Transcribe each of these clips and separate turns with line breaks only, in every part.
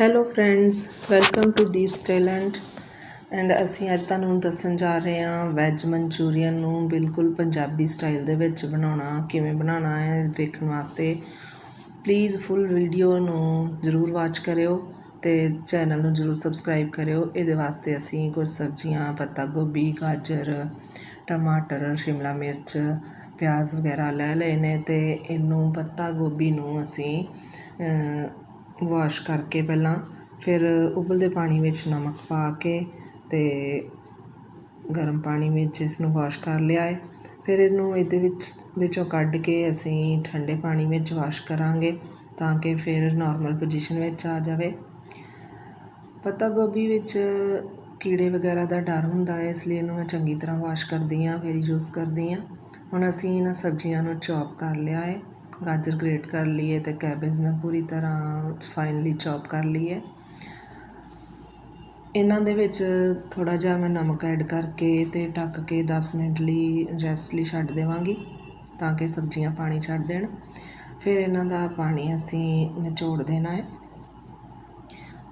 Hello friends welcome to Deep talent and ਅਸੀਂ ਅੱਜ ਤੁਹਾਨੂੰ ਦੱਸਣ ਜਾ ਰਹੇ ਹਾਂ ਵੈਜ ਮਨਚੂਰੀਅਨ ਨੂੰ ਬਿਲਕੁਲ ਪੰਜਾਬੀ ਸਟਾਈਲ ਦੇ ਵਿੱਚ ਬਣਾਉਣਾ, ਕਿਵੇਂ ਬਣਾਉਣਾ ਹੈ ਦੇਖਣ ਵਾਸਤੇ। ਪਲੀਜ਼ ਫੁੱਲ ਵੀਡੀਓ ਨੂੰ ਜ਼ਰੂਰ ਵਾਚ ਕਰਿਓ ਤੇ ਚੈਨਲ ਨੂੰ ਜ਼ਰੂਰ ਸਬਸਕ੍ਰਾਈਬ ਕਰਿਓ। ਇਹਦੇ ਵਾਸਤੇ ਅਸੀਂ ਕੁਝ ਸਬਜ਼ੀਆਂ ਪੱਤਾ ਗੋਭੀ, ਗਾਜਰ, ਟਮਾਟਰ, ਸ਼ਿਮਲਾ ਮਿਰਚ, ਪਿਆਜ਼ ਵਗੈਰਾ ਲੈ ਲਏ ਨੇ ਤੇ ਇਹਨੂੰ ਪੱਤਾ ਗੋਭੀ ਨੂੰ ਅਸੀਂ ਵਾਸ਼ ਕਰਕੇ ਪਹਿਲਾਂ, ਫਿਰ ਉਬਲਦੇ ਪਾਣੀ ਵਿੱਚ ਨਮਕ ਪਾ ਕੇ ਅਤੇ ਗਰਮ ਪਾਣੀ ਵਿੱਚ ਇਸ ਨੂੰ ਵਾਸ਼ ਕਰ ਲਿਆ ਹੈ। ਫਿਰ ਇਹਨੂੰ ਇਹਦੇ ਵਿੱਚ, ਵਿੱਚੋਂ ਕੱਢ ਕੇ ਅਸੀਂ ਠੰਡੇ ਪਾਣੀ ਵਿੱਚ ਵਾਸ਼ ਕਰਾਂਗੇ ਤਾਂ ਕਿ ਫਿਰ ਨੋਰਮਲ ਪੋਜੀਸ਼ਨ ਵਿੱਚ ਆ ਜਾਵੇ। ਪੱਤਾ ਗੋਭੀ ਵਿੱਚ ਕੀੜੇ ਵਗੈਰਾ ਦਾ ਡਰ ਹੁੰਦਾ ਹੈ, ਇਸ ਲਈ ਇਹਨੂੰ ਮੈਂ ਚੰਗੀ ਤਰ੍ਹਾਂ ਵਾਸ਼ ਕਰਦੀ ਹਾਂ, ਫਿਰ ਯੂਜ਼ ਕਰਦੀ ਹਾਂ। ਹੁਣ ਅਸੀਂ ਇਹਨਾਂ ਸਬਜ਼ੀਆਂ ਨੂੰ ਚੌਪ ਕਰ ਲਿਆ ਹੈ। ਗਾਜਰ ਗ੍ਰੇਟ ਕਰ ਲਈ ਹੈ ਤੇ ਕੈਬੇਜ ਮੈਂ ਪੂਰੀ ਤਰ੍ਹਾਂ ਫਾਈਨਲੀ ਚੌਪ ਕਰ ਲਈ ਹੈ ਇਹਨਾਂ ਦੇ ਵਿੱਚ ਥੋੜਾ ਜਿਹਾ ਮੈਂ ਨਮਕ ਐਡ ਕਰਕੇ ਤੇ ਢੱਕ ਕੇ 10 ਮਿੰਟ ਲਈ ਰੈਸਟ ਲਈ ਛੱਡ ਦੇਵਾਂਗੀ ਤਾਂ ਕਿ ਸਬਜ਼ੀਆਂ ਪਾਣੀ ਛੱਡ ਦੇਣ। ਫਿਰ ਇਹਨਾਂ ਦਾ ਪਾਣੀ ਅਸੀਂ ਨਿਚੋੜ ਦੇਣਾ ਹੈ।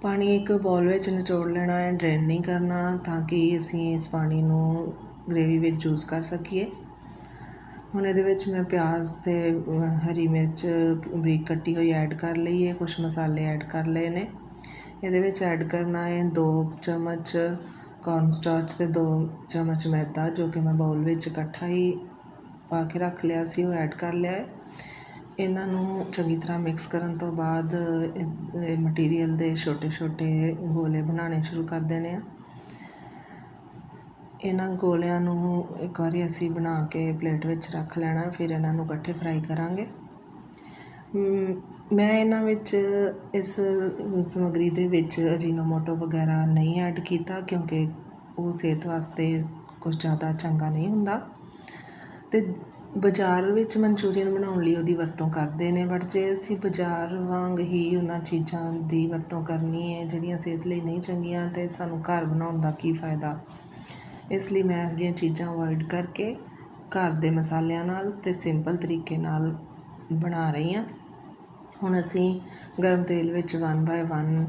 ਪਾਣੀ ਇੱਕ ਬੋਲ ਵਿੱਚ ਨਿਚੋੜ ਲੈਣਾ ਹੈ ਡਰੇਨ ਨਹੀਂ ਕਰਨਾ ਤਾਂ ਕਿ ਅਸੀਂ ਇਸ ਪਾਣੀ ਨੂੰ ਗ੍ਰੇਵੀ ਵਿੱਚ ਯੂਜ਼ ਕਰ ਸਕੀਏ। ਹੁਣ ਇਹਦੇ ਵਿੱਚ ਮੈਂ ਪਿਆਜ਼ ਤੇ ਹਰੀ ਮਿਰਚ, ਬਰੀਕ ਕੱਟੀ ਹੋਈ ਐਡ ਕਰ ਲਈ ਹੈ ਕੁਝ ਮਸਾਲੇ ਐਡ ਕਰ ਲਏ ਨੇ। ਇਹਦੇ ਵਿੱਚ ਐਡ ਕਰਨਾ ਹੈ 2 ਚਮਚ ਕੌਰਨ ਸਟਾਰਚ ਤੇ 2 ਚਮਚ ਮੈਦਾ, ਜੋ ਕਿ ਮੈਂ ਬਾਉਲ ਵਿੱਚ ਇਕੱਠਾ ਹੀ ਪਾ ਕੇ ਰੱਖ ਲਿਆ ਸੀ, ਉਹ ਐਡ ਕਰ ਲਿਆ ਹੈ। ਇਹਨਾਂ ਨੂੰ ਚੰਗੀ ਤਰ੍ਹਾਂ ਮਿਕਸ ਕਰਨ ਤੋਂ ਬਾਅਦ ਮਟੀਰੀਅਲ ਦੇ ਛੋਟੇ ਛੋਟੇ ਗੋਲੇ ਬਣਾਉਣੇ ਸ਼ੁਰੂ ਕਰ ਦੇਣੇ ਆ। ਇਹਨਾਂ ਗੋਲਿਆਂ ਨੂੰ ਇੱਕ ਵਾਰੀ ਅਸੀਂ ਬਣਾ ਕੇ ਪਲੇਟ ਵਿੱਚ ਰੱਖ ਲੈਣਾ, ਫਿਰ ਇਹਨਾਂ ਨੂੰ ਇਕੱਠੇ ਫਰਾਈ ਕਰਾਂਗੇ। ਮੈਂ ਇਹਨਾਂ ਵਿੱਚ ਇਸ ਸਮੱਗਰੀ ਦੇ ਵਿੱਚ ਅਜੀਨੋਮੋਟੋ ਵਗੈਰਾ ਨਹੀਂ ਐਡ ਕੀਤਾ, ਕਿਉਂਕਿ ਉਹ ਸਿਹਤ ਵਾਸਤੇ ਕੁਝ ਜ਼ਿਆਦਾ ਚੰਗਾ ਨਹੀਂ ਹੁੰਦਾ। ਤੇ ਬਾਜ਼ਾਰ ਵਿੱਚ ਮਨਚੂਰੀਅਨ ਬਣਾਉਣ ਲਈ ਉਹਦੀ ਵਰਤੋਂ ਕਰਦੇ ਨੇ ਬਟ ਜੇ ਅਸੀਂ ਬਾਜ਼ਾਰ ਵਾਂਗ ਹੀ ਉਹਨਾਂ ਚੀਜ਼ਾਂ ਦੀ ਵਰਤੋਂ ਕਰਨੀ ਹੈ, ਜਿਹੜੀਆਂ ਸਿਹਤ ਲਈ ਨਹੀਂ ਚੰਗੀਆਂ, ਤੇ ਸਾਨੂੰ ਘਰ ਬਣਾਉਣ ਦਾ ਕੀ ਫਾਇਦਾ? ਇਸ ਲਈ ਮੈਂ ਇਹੋ ਜਿਹੀਆਂ ਚੀਜ਼ਾਂ ਅਵੋਇਡ ਕਰਕੇ ਘਰ ਦੇ ਮਸਾਲਿਆਂ ਨਾਲ ਅਤੇ ਸਿੰਪਲ ਤਰੀਕੇ ਨਾਲ ਬਣਾ ਰਹੀ ਹਾਂ। ਹੁਣ ਅਸੀਂ ਗਰਮ ਤੇਲ ਵਿੱਚ ਵਨ ਬਾਏ ਵਨ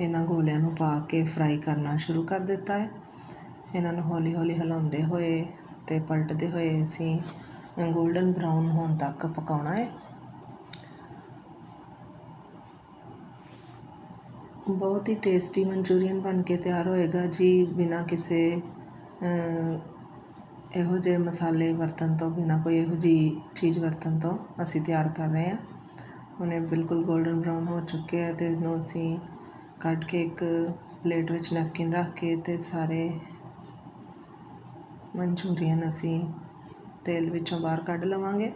ਇਹਨਾਂ ਗੋਲਿਆਂ ਨੂੰ ਪਾ ਕੇ ਫਰਾਈ ਕਰਨਾ ਸ਼ੁਰੂ ਕਰ ਦਿੱਤਾ ਹੈ। ਇਹਨਾਂ ਨੂੰ ਹੌਲੀ ਹੌਲੀ ਹਿਲਾਉਂਦੇ ਹੋਏ ਤੇ ਪਲਟਦੇ ਹੋਏ ਅਸੀਂ 골ਡਨ ਬ੍ਰਾਊਨ ਹੋਣ ਤੱਕ ਪਕਾਉਣਾ ਹੈ। ਬਹੁਤ ਹੀ ਟੇਸਟੀ ਮਨਚੂਰੀਅਨ ਬਣ ਕੇ ਤਿਆਰ ਹੋਏਗਾ ਜੀ, ਬਿਨਾ ਕਿਸੇ ਇਹੋ ਜਿਹੇ ਮਸਾਲੇ ਵਰਤਣ ਤੋਂ ਬਿਨਾਂ ਕੋਈ ਇਹੋ ਜਿਹੀ ਚੀਜ਼ ਵਰਤਣ ਤੋਂ ਅਸੀਂ ਤਿਆਰ ਕਰ ਰਹੇ ਹਾਂ। ਹੁਣ ਇਹ ਬਿਲਕੁਲ ਗੋਲਡਨ ਬਰਾਊਨ ਹੋ ਚੁੱਕੇ ਆ ਅਤੇ ਇਹਨੂੰ ਅਸੀਂ ਕੱਢ ਕੇ ਇੱਕ ਪਲੇਟ ਵਿੱਚ ਨੈਪਕਿਨ ਰੱਖ ਕੇ ਅਤੇ ਸਾਰੇ ਮਨਚੂਰੀਅਨ ਅਸੀਂ ਤੇਲ ਵਿੱਚੋਂ ਬਾਹਰ ਕੱਢ ਲਵਾਂਗੇ।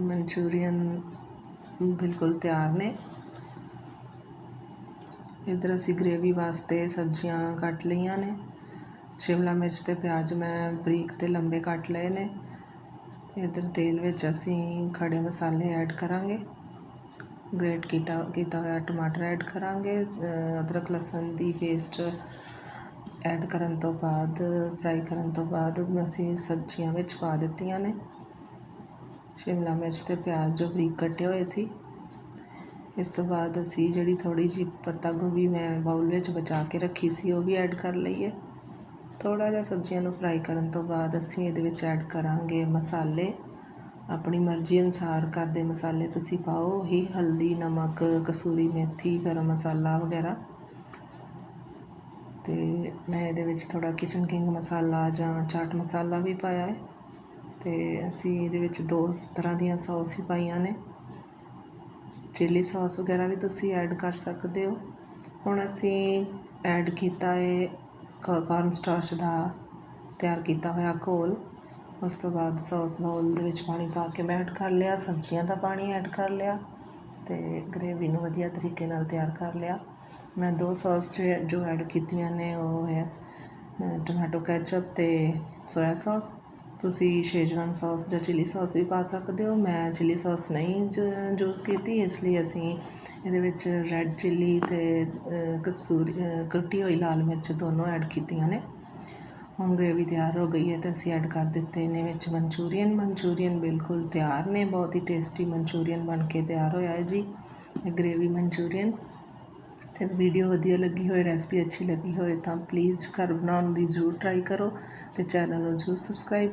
ਮਨਚੂਰੀਅਨ ਬਿਲਕੁਲ ਤਿਆਰ ਨੇ। ਇੱਧਰ ਅਸੀਂ ਗ੍ਰੇਵੀ ਵਾਸਤੇ ਸਬਜ਼ੀਆਂ ਕੱਟ ਲਈਆਂ ਨੇ। ਸ਼ਿਮਲਾ ਮਿਰਚ ਤੇ ਪਿਆਜ਼ ਮੈਂ ਬਰੀਕ ਤੇ ਲੰਬੇ ਕੱਟ ਲਏ ਨੇ। ਇੱਧਰ ਤੇਲ ਵਿੱਚ ਅਸੀਂ ਖੜੇ ਮਸਾਲੇ ਐਡ ਕਰਾਂਗੇ। ਗ੍ਰੇਟ ਕੀਤਾ ਕੀਤਾ ਹੋਇਆ ਟਮਾਟਰ ਐਡ ਕਰਾਂਗੇ। ਅਦਰਕ, ਲਸਣ ਦੀ ਪੇਸਟ ਐਡ ਕਰਨ ਤੋਂ ਬਾਅਦ ਫਰਾਈ ਕਰਨ ਤੋਂ ਬਾਅਦ ਅਸੀਂ ਸਬਜ਼ੀਆਂ ਵਿੱਚ ਪਾ ਦਿੱਤੀਆਂ ਨੇ। ਸ਼ਿਮਲਾ ਮਿਰਚ ਤੇ ਪਿਆਜ਼ ਜੋ ਬਰੀਕ ਕੱਟੇ ਹੋਏ ਸੀ। ਇਸ ਤੋਂ ਬਾਅਦ ਅਸੀਂ ਜਿਹੜੀ ਥੋੜ੍ਹੀ ਜਿਹੀ ਪੱਤਾ ਗੋਭੀ ਮੈਂ ਬਾਊਲ ਵਿੱਚ ਬਚਾ ਕੇ ਰੱਖੀ ਸੀ, ਉਹ ਵੀ ਐਡ ਕਰ ਲਈਏ ਥੋੜ੍ਹਾ ਜਿਹਾ ਸਬਜ਼ੀਆਂ ਨੂੰ ਫਰਾਈ ਕਰਨ ਤੋਂ ਬਾਅਦ ਅਸੀਂ ਇਹਦੇ ਵਿੱਚ ਐਡ ਕਰਾਂਗੇ ਮਸਾਲੇ। ਆਪਣੀ ਮਰਜ਼ੀ ਅਨੁਸਾਰ ਘਰ ਦੇ ਮਸਾਲੇ ਤੁਸੀਂ ਪਾਓ ਹੀ ਹਲਦੀ, ਨਮਕ, ਕਸੂਰੀ ਮੇਥੀ, ਗਰਮ ਮਸਾਲਾ ਵਗੈਰਾ। ਤੇ ਮੈਂ ਇਹਦੇ ਵਿੱਚ ਥੋੜਾ ਕਿਚਨ ਕਿੰਗ ਮਸਾਲਾ ਜਾਂ ਚਾਟ ਮਸਾਲਾ ਵੀ ਪਾਇਆ ਹੈ। ਤੇ ਅਸੀਂ ਇਹਦੇ ਵਿੱਚ ਦੋ ਤਰ੍ਹਾਂ ਦੀਆਂ ਸੌਸ ਹੀ ਪਾਈਆਂ ਨੇ। ਚਿੱਲੀ ਸੌਸ ਵਗੈਰਾ ਵੀ ਤੁਸੀਂ ਐਡ ਕਰ ਸਕਦੇ ਹੋ। ਹੁਣ ਅਸੀਂ ਐਡ ਕੀਤਾ ਹੈ ਕਾਰਨ ਸਟਾਰਚ ਦਾ ਤਿਆਰ ਕੀਤਾ ਹੋਇਆ ਘੋਲ। ਉਸ ਤੋਂ ਬਾਅਦ ਸੌਸ ਬਾਉਲ ਦੇ ਵਿੱਚ ਪਾਣੀ ਪਾ ਕੇ ਮੈਂ ਐਡ ਕਰ ਲਿਆ, ਸਬਜ਼ੀਆਂ ਦਾ ਪਾਣੀ ਐਡ ਕਰ ਲਿਆ ਤੇ ਗ੍ਰੇਵੀ ਨੂੰ ਵਧੀਆ ਤਰੀਕੇ ਨਾਲ ਤਿਆਰ ਕਰ ਲਿਆ। ਮੈਂ ਦੋ ਸੌਸ ਜੋ ਐਡ ਕੀਤੀਆਂ ਨੇ ਉਹ ਹੈ ਟੋਮੈਟੋ ਕੈਚਅਪ ਤੇ ਸੋਇਆ ਸੌਸ ਤੁਸੀਂ ਸ਼ੇਜਵਾਨ ਸੌਸ ਜਾਂ ਚਿੱਲੀ ਸੌਸ ਵੀ ਪਾ ਸਕਦੇ ਹੋ। ਮੈਂ ਚਿੱਲੀ ਸੌਸ ਨਹੀਂ ਯੂਜ਼ ਕੀਤੀ, ਇਸ ਲਈ ਅਸੀਂ ਇਹਦੇ ਵਿੱਚ ਰੈੱਡ ਚਿੱਲੀ ਅਤੇ ਕਸੂਰੀ ਕੱਟੀ ਹੋਈ ਲਾਲ ਮਿਰਚ ਦੋਨੋਂ ਐਡ ਕੀਤੀਆਂ ਨੇ। ਹੁਣ ਗ੍ਰੇਵੀ ਤਿਆਰ ਹੋ ਗਈ ਹੈ ਤੇ ਅਸੀਂ ਐਡ ਕਰ ਦਿੱਤੇ ਨੇ ਵਿੱਚ ਮਨਚੂਰੀਅਨ। ਮਨਚੂਰੀਅਨ ਬਿਲਕੁਲ ਤਿਆਰ ਨੇ, ਬਹੁਤ ਹੀ ਟੇਸਟੀ ਮਨਚੂਰੀਅਨ ਬਣ ਕੇ ਤਿਆਰ ਹੋਇਆ ਹੈ ਜੀ ਗ੍ਰੇਵੀ ਮਨਚੂਰੀਅਨ। ਤੇ ਵੀਡੀਓ ਵਧੀਆ ਲੱਗੀ ਹੋਏ ਰੈਸਪੀ ਅੱਛੀ ਲੱਗੀ ਹੋਏ ਤਾਂ ਪਲੀਜ਼ ਘਰ ਬਣਾਉਣ ਦੀ ਜ਼ਰੂਰ ਟਰਾਈ ਕਰੋ ਤੇ ਚੈਨਲ ਨੂੰ ਜ਼ਰੂਰ ਸਬਸਕ੍ਰਾਈਬ